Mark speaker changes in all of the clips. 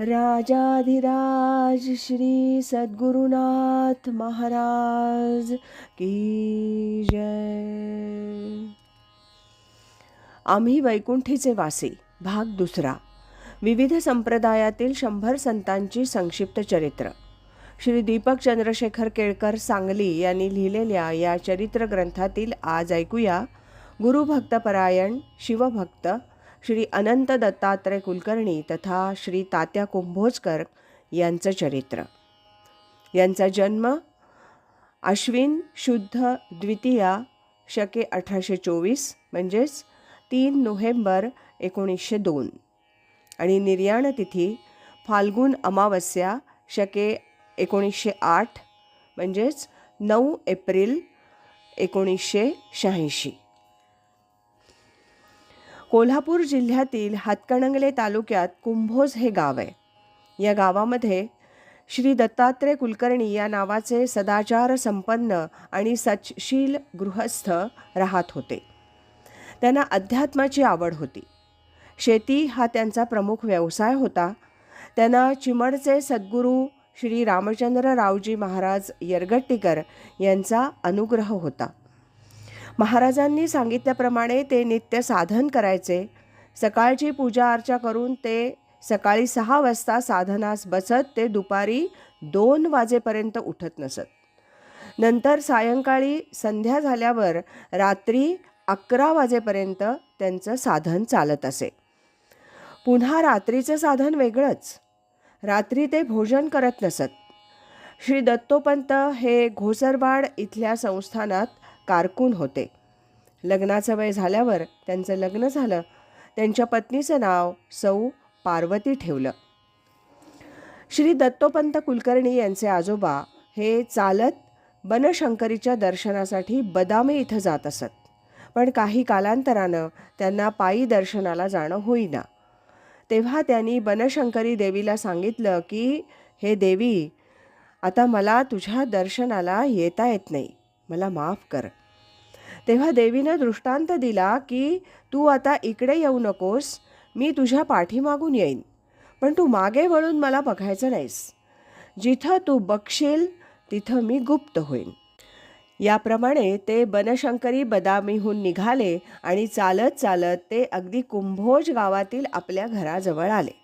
Speaker 1: राजाधिराज श्री सद्गुरुनाथ महाराज की जय. आम्ही वैकुंठीचे वासी भाग दुसरा. विविध संप्रदायातील शंभर संतांची संक्षिप्त चरित्र. श्री दीपक चंद्रशेखर केळकर सांगली यांनी लिहिलेल्या या चरित्र ग्रंथातील आज ऐकूया गुरुभक्तपरायण शिवभक्त श्री अनंत दत्तात्रय कुलकर्णी तथा श्री तात्या कुंभोजकर यांचं चरित्र. यांचा जन्म अश्विन शुद्ध द्वितीया शके अठराशे चोवीस म्हणजेच तीन नोव्हेंबर एकोणीसशे दोन. आणि निर्याण तिथी फाल्गुन अमावस्या शके एकोणीसशे आठ म्हणजेच नऊ एप्रिल एकोणीसशे शहाऐंशी. कोल्हापूर जिल्ह्यातील हातकणंगले तालुक्यात कुंभोज हे गाव आहे. या गावामध्ये श्री दत्तात्रय कुलकर्णी या नावाचे सदाचार संपन्न आणि सचशील गृहस्थ राहत होते. त्यांना अध्यात्माची आवड होती. शेती हा त्यांचा प्रमुख व्यवसाय होता. त्यांना चिमडचे सद्गुरू श्री रामचंद्र रावजी महाराज यरगट्टीकर यांचा अनुग्रह होता. महाराजांनी सांगितल्याप्रमाणे ते नित्य साधन करायचे. सकाळची पूजा अर्चा करून ते सकाळी सहा वाजता साधनास बसत ते दुपारी दोन वाजेपर्यंत उठत नसत. नंतर सायंकाळी संध्या झाल्यावर रात्री अकरा वाजेपर्यंत त्यांचं साधन चालत असे. पुन्हा रात्रीचं साधन वेगळंच. रात्री ते भोजन करत नसत. श्री दत्तोपंत हे घोसरवाड इथल्या संस्थानात कारकून होते. लग्नाचं वय झाल्यावर त्यांचं लग्न झालं. त्यांच्या पत्नीचं नाव सौ पार्वती ठेवलं. श्री दत्तोपंत कुलकर्णी यांचे आजोबा हे चालत बनशंकरीच्या दर्शनासाठी बदामी इथं जात असत. पण काही कालांतरानं त्यांना पायी दर्शनाला जाणं होईना. तेव्हा त्यांनी बनशंकरी देवीला सांगितलं की हे देवी आता मला तुझ्या दर्शनाला येता येत नाही. मला माफ कर. तेव्हा देवीनं दृष्टांत दिला की तू आता इकडे येऊ नकोस मी तुझ्या पाठीमागून येईन. पण तू मागे वळून मला बघायचं नाहीस. जिथं तू बघशील तिथं मी गुप्त होईन. याप्रमाणे ते बनशंकरी बदामीहून निघाले आणि चालत चालत ते अगदी कुंभोज गावातील आपल्या घराजवळ आले.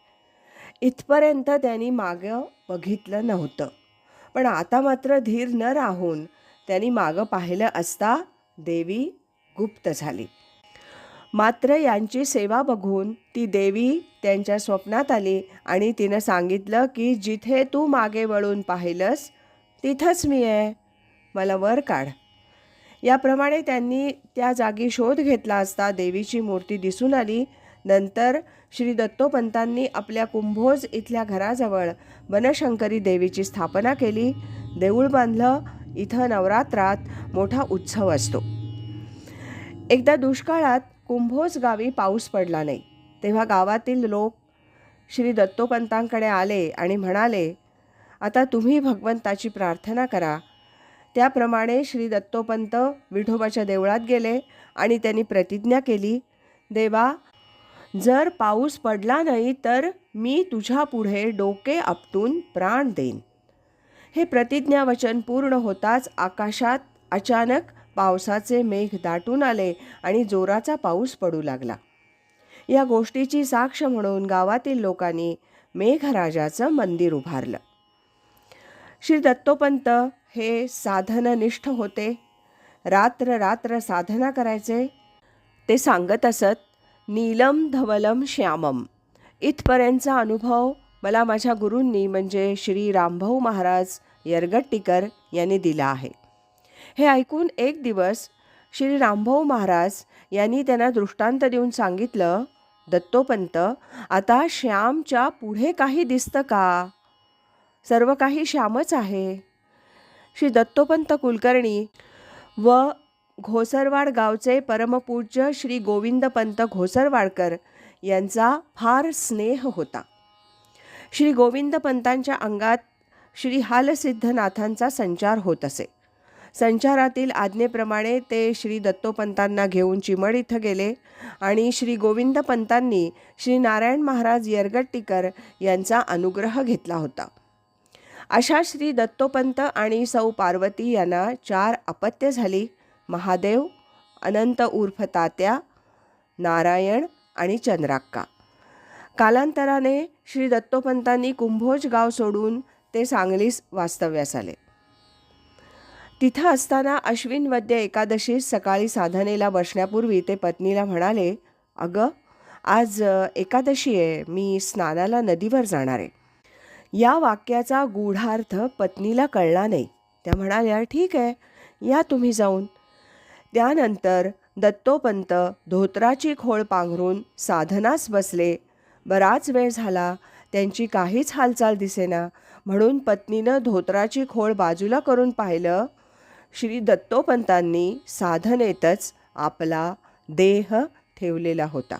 Speaker 1: इथपर्यंत त्यांनी मागं बघितलं नव्हतं. पण आता मात्र धीर न राहून त्यांनी मागं पाहिलं असता देवी गुप्त झाली. मात्र यांची सेवा बघून ती देवी त्यांच्या स्वप्नात आली आणि तिनं सांगितलं की जिथे तू मागे वळून पाहिलंस तिथंच मी आहे. मला वर काढ. याप्रमाणे त्यांनी त्या जागी शोध घेतला असता देवीची मूर्ती दिसून आली. नंतर श्री दत्तोपंतांनी आपल्या कुंभोज इथल्या घराजवळ बनशंकरी देवीची स्थापना केली. देऊळ बांधलं. इथं नवरात्रात मोठा उत्सव असतो. एकदा दुष्काळात कुंभोज गावी पाऊस पडला नाही. तेव्हा गावातील लोक श्री दत्तोपंतांकडे आले आणि म्हणाले आता तुम्ही भगवंताची प्रार्थना करा. त्याप्रमाणे श्री दत्तोपंत विठोबाच्या देवळात गेले आणि त्यांनी प्रतिज्ञा केली देवा जर पाऊस पडला नाही तर मी तुझ्या पुढे डोके आपटून प्राण देईन. हे प्रतिज्ञावचन पूर्ण होताच आकाशात अचानक पावसाचे मेघ दाटून आले आणि जोराचा पाऊस पडू लागला. या गोष्टीची साक्ष म्हणून गावातील लोकांनी मेघराजाचं मंदिर उभारलं. श्री दत्तोपंत हे साधननिष्ठ होते. रात्र रात्र साधना करायचे. ते सांगत असत नीलम धवलम श्यामम. इथपर्यंतचा अनुभव मला माझ्या गुरूंनी म्हणजे श्री रामभाऊ महाराज यरगट्टीकर यांनी दिला आहे. हे ऐकून एक दिवस श्री रामभाऊ महाराज यांनी त्यांना दृष्टांत देऊन सांगितलं दत्तोपंत आता श्यामच्या पुढे काही दिसतं का? सर्व काही श्यामच आहे. श्री दत्तोपंत कुलकर्णी व घोसरवाड गावचे परमपूज्य श्री गोविंदपंत घोसरवाडकर यांचा फार स्नेह होता. श्री गोविंदपंतांच्या अंगात श्री हालसिद्धनाथांचा संचार होत असे. संचारातील आज्ञेप्रमाणे ते श्री दत्तोपंतांना घेऊन चिमड इथं गेले आणि श्री गोविंद पंतांनी श्री नारायण महाराज यरगट्टीकर यांचा अनुग्रह घेतला होता. अशा श्री दत्तोपंत आणि सौ पार्वती यांना चार अपत्य झाली. महादेव अनंत उर्फ तात्या नारायण आणि चंद्राक्का. कालांतराने श्री दत्तोपंतांनी कुंभोज गाव सोडून ते सांगलीस वास्तव्यास आले. तिथं असताना अश्विन वद्य एकादशीस सकाळी साधनेला बसण्यापूर्वी ते पत्नीला म्हणाले अगं आज एकादशी आहे मी स्नानाला नदीवर जाणार आहे. या वाक्याचा गूढार्थ पत्नीला कळला नाही. त्या म्हणाल्या ठीक आहे या तुम्ही जाऊन. त्यानंतर दत्तोपंत धोत्राची खोळ पांघरून साधनास बसले बराच वेळ झाला त्यांची काहीच हालचाल दिसेना. म्हणून पत्नीनं धोत्राची खोळ बाजूला करून पाहिलं. श्री दत्तोपंतांनी साधनेतच आपला देह ठेवलेला होता.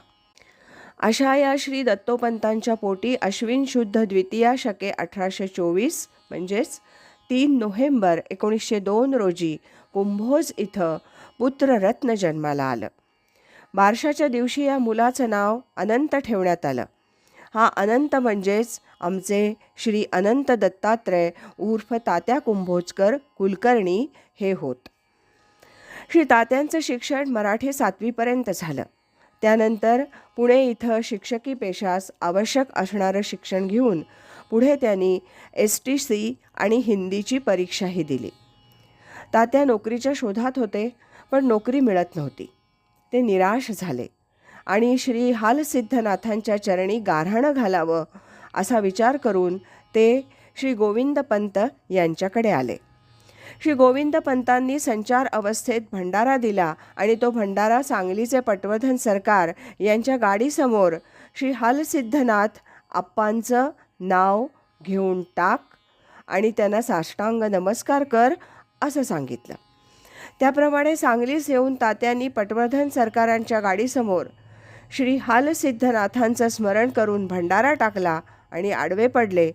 Speaker 1: अशा या श्री दत्तोपंतांच्या पोटी अश्विन शुद्ध द्वितीया शके अठराशे चोवीस म्हणजेच तीन नोव्हेंबर एकोणीसशे दोन रोजी कुंभोज इथं पुत्ररत्न जन्माला आलं. बारशाच्या दिवशी या मुलाचं नाव अनंत ठेवण्यात आलं. हा अनंत म्हणजेच आमचे श्री अनंत दत्तात्रय उर्फ तात्या कुंभोजकर कुलकर्णी हे होत. श्री तात्यांचं शिक्षण मराठी सातवीपर्यंत झालं. त्यानंतर पुणे इथं शिक्षकी पेशास आवश्यक असणारं शिक्षण घेऊन पुढे त्यांनी एस टी सी आणि हिंदीची परीक्षाही दिली. तात्या नोकरीच्या शोधात होते पण नोकरी मिळत नव्हती. ते निराश झाले. आणि श्री हालसिद्धनाथांच्या चरणी गारहाणं घालावं असा विचार करून ते श्री गोविंद पंत यांच्याकडे आले. श्री गोविंद पंतांनी संचार अवस्थेत भंडारा दिला आणि तो भंडारा सांगलीचे पटवर्धन सरकार यांच्या गाडीसमोर श्री हालसिद्धनाथ आप्पांचं नाव घेऊन टाक आणि त्यांना साष्टांग नमस्कार कर असं सांगितलं. त्याप्रमाणे सांगलीस येऊन तात्यांनी पटवर्धन सरकारांच्या गाडीसमोर श्री हालसिद्धनाथांचं स्मरण करून भंडारा टाकला आणि आडवे पडले.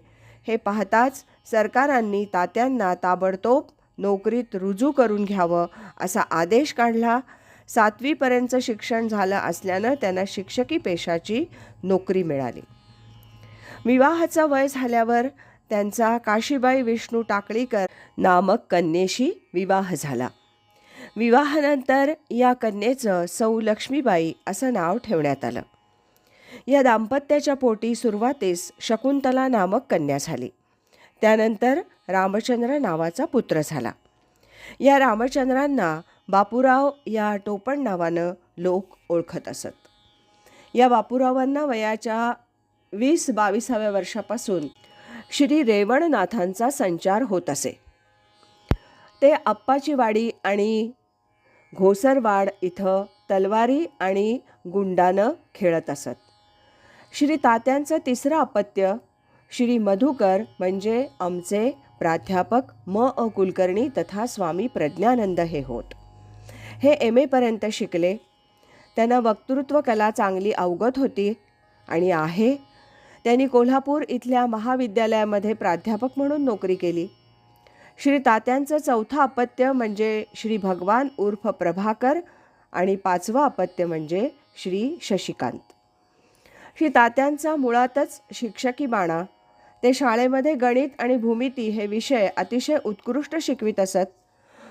Speaker 1: हे पाहताच सरकारांनी तात्यांना ताबडतोब नोकरीत रुजू करून घ्यावं असा आदेश काढला. सातवीपर्यंतचं शिक्षण झालं असल्यानं त्यांना शिक्षकी पेशाची नोकरी मिळाली. विवाहाचं वय झाल्यावर त्यांचा काशीबाई विष्णू टाकळीकर नामक कन्येशी विवाह झाला. विवाहानंतर या कन्येचं सौ लक्ष्मीबाई असं नाव ठेवण्यात आलं. या दाम्पत्याच्या पोटी सुरुवातीस शकुंतला नामक कन्या झाली. त्यानंतर रामचंद्र नावाचा पुत्र झाला. या रामचंद्रांना बापूराव या टोपण नावानं लोक ओळखत असत. या बापूरावांना वयाच्या वीस बावीसाव्या वर्षापासून श्री रेवणनाथांचा संचार होत असे. ते आप्पाची वाडी आणि घोसरवाड इथं तलवारी आणि गुंडानं खेळत असत. श्री तात्यांचं तिसरं अपत्य श्री मधुकर म्हणजे आमचे प्राध्यापक म. अ. कुलकर्णी तथा स्वामी प्रज्ञानंद हे होत. हे एम. एपर्यंत शिकले. त्यांना वक्तृत्व कला चांगली अवगत होती आणि आहे. त्यांनी कोल्हापूर इथल्या महाविद्यालयामध्ये प्राध्यापक म्हणून नोकरी केली. श्री तात्यांचं चौथं अपत्य म्हणजे श्री भगवान उर्फ प्रभाकर आणि पाचवं अपत्य म्हणजे श्री शशिकांत. श्री तात्यांचा मुळातच शिक्षकी बाणा. ते शाळेमध्ये गणित आणि भूमिती हे विषय अतिशय उत्कृष्ट शिकवित असत.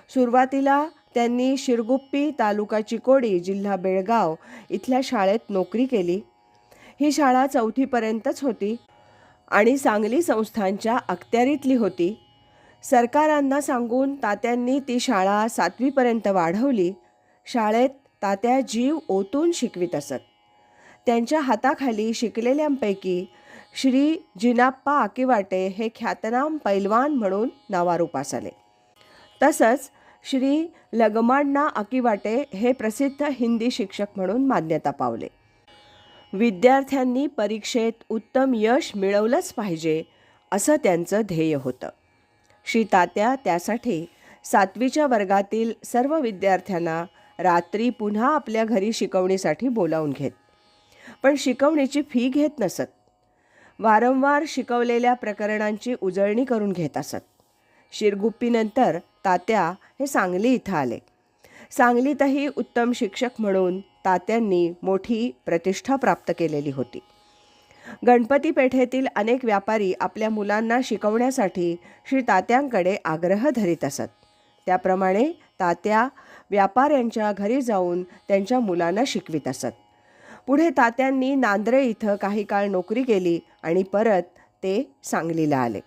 Speaker 1: सुरुवातीला त्यांनी शिरगुप्पी तालुका चिकोडी जिल्हा बेळगाव इथल्या शाळेत नोकरी केली. ही शाळा चौथीपर्यंतच होती आणि सांगली संस्थांच्या अखत्यारीतली होती. सरकारांना सांगून तात्यांनी ती शाळा सातवीपर्यंत वाढवली. शाळेत तात्या जीव ओतून शिकवित असत. त्यांच्या हाताखाली शिकलेल्यांपैकी श्री जिनाप्पा आकिवाटे हे ख्यातनाम पैलवान म्हणून नावारूपास आले. तसंच श्री लगमाण्णा आकिवाटे हे प्रसिद्ध हिंदी शिक्षक म्हणून मान्यता पावले. विद्यार्थ्यांनी परीक्षेत उत्तम यश मिळवलंच पाहिजे असं त्यांचं ध्येय होतं. श्री तात्या त्यासाठी सातवीच्या वर्गातील सर्व विद्यार्थ्यांना रात्री पुन्हा आपल्या घरी शिकवणीसाठी बोलावून घेत. पण शिकवणीची फी घेत नसत. वारंवार शिकवलेल्या प्रकरणांची उजळणी करून घेत असत. शिरगुप्पीनंतर तात्या हे सांगली इथं आले. सांगलीतही उत्तम शिक्षक म्हणून तात्यांनी मोठी प्रतिष्ठा प्राप्त केलेली होती. गणपती पेठेतील अनेक व्यापारी आपल्या मुलांना शिकवण्यासाठी श्री तात्यांकडे आग्रह धरीत असत. त्याप्रमाणे तात्या व्यापाऱ्यांच्या घरी जाऊन त्यांच्या मुलांना शिकवित असत. पुढे तात्यांनी नांद्रे इथं काही काळ नोकरी केली आणि परत ते सांगलीला आले.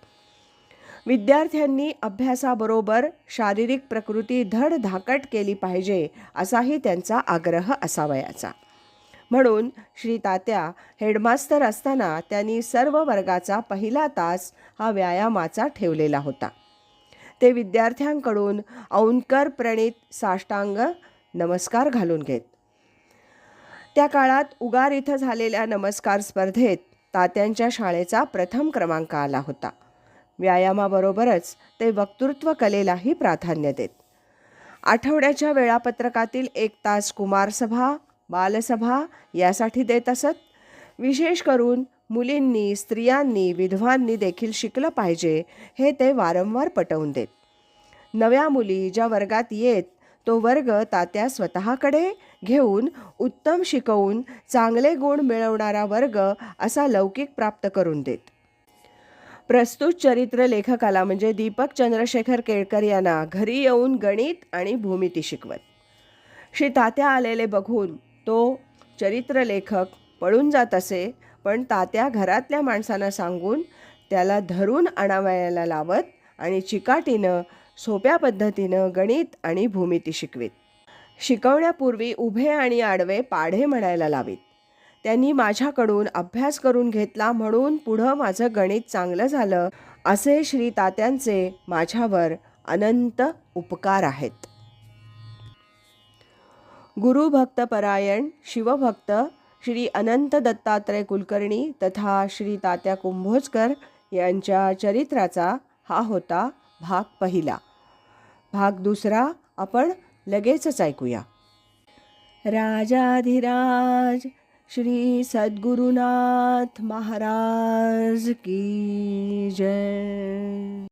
Speaker 1: विद्यार्थ्यांनी अभ्यासाबरोबर शारीरिक प्रकृती धड धाकट केली पाहिजे असाही त्यांचा आग्रह असावयाचा. म्हणून श्री तात्या हेडमास्तर असताना त्यांनी सर्व वर्गाचा पहिला तास हा व्यायामाचा ठेवलेला होता. ते विद्यार्थ्यांकडून औंकर प्रणित साष्टांग नमस्कार घालून घेत. त्या काळात उगार इथं झालेल्या नमस्कार स्पर्धेत तात्यांच्या शाळेचा प्रथम क्रमांक आला होता. व्यायामाबरोबरच ते वक्तृत्व कलेलाही प्राधान्य देत. आठवड्याच्या वेळापत्रकातील एक तास कुमारसभा बालसभा यासाठी देत असत. विशेष करून मुलींनी स्त्रियांनी विधवांनी देखील शिकलं पाहिजे हे ते वारंवार पटवून देत. नव्या मुली ज्या वर्गात येत तो वर्ग तात्या स्वतःकडे घेऊन उत्तम शिकवून चांगले गुण मिळवणारा वर्ग असा लौकिक प्राप्त करून देत. प्रस्तुत चरित्र लेखकाला म्हणजे दीपक चंद्रशेखर केळकर यांना घरी येऊन गणित आणि भूमिती शिकवत. श्री तात्या आलेले बघून तो चरित्र लेखक पळून जात असे पण तात्या घरातल्या माणसांना सांगून त्याला धरून आणावयाला लावत आणि चिकाटीनं सोप्या पद्धतीनं गणित आणि भूमिती शिकवीत. शिकवण्यापूर्वी उभे आणि आडवे पाढे म्हणायला लावीत. त्यांनी माझ्याकडून अभ्यास करून घेतला म्हणून पुढं माझं गणित चांगलं झालं असे श्री तात्यांचे माझ्यावर अनंत उपकार आहेत. गुरुभक्तपरायण शिवभक्त श्री अनंत दत्तात्रय कुलकर्णी तथा श्री तात्या कुंभोजकर यांच्या चरित्राचा हा होता भाग पहिला. भाग दुसरा आपण लगेचच ऐकूया. राजाधिराज श्री सद्गुरुनाथ महाराज की जय.